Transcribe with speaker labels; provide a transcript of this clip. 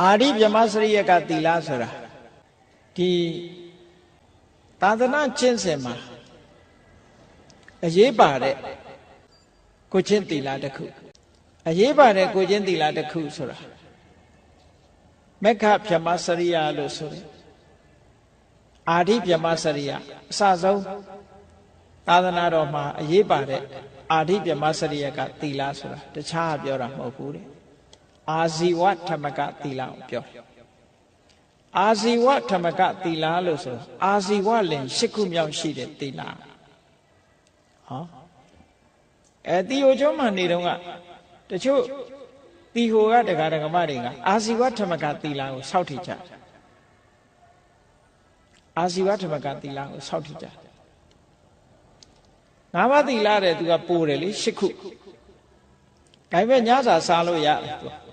Speaker 1: အာရိဗြဟ္မစရိယကသီလဆိုတာဒီသာသနာကျင့်စဉ်မှာအရေးပါတဲ့ကိုချင်းသီလတစ်ခုအရေးပါတဲ့ကိုချင်းသီလတစ်ခုဆိုတာမက္ခဗြဟ္မစရိယလို့ဆိုတယ်အာရိဗြဟ္မစရိယအစဆုံးသာသနာတော်မှာအရေးပါတဲ့အာရိဗြဟ္မစရိယကသီလဆိုတာတခြားပြောတာမဟုတ်ဘူးတဲ့ အာဇီဝဓမ္မကသီလကိုပြောအာဇီဝဓမ္မကသီလလို့ဆိုအာဇီဝလင်၈ခုမြောက်ရှိတဲ့သီလဟောအဲတီဟိုကျောင်းမှာနေတော့ကတချို့တီဟိုကတရားဓမ္မတွေကအာဇီဝဓမ္မကသီလကိုစောင့်ထကြအာဇီဝဓမ္မကသီလကိုစောင့်ထကြငါးပါးသီလတဲ့သူကပိုးတယ်လေ၈ခုဒါပေမဲ့ညစာစားလို့ရတယ်သူက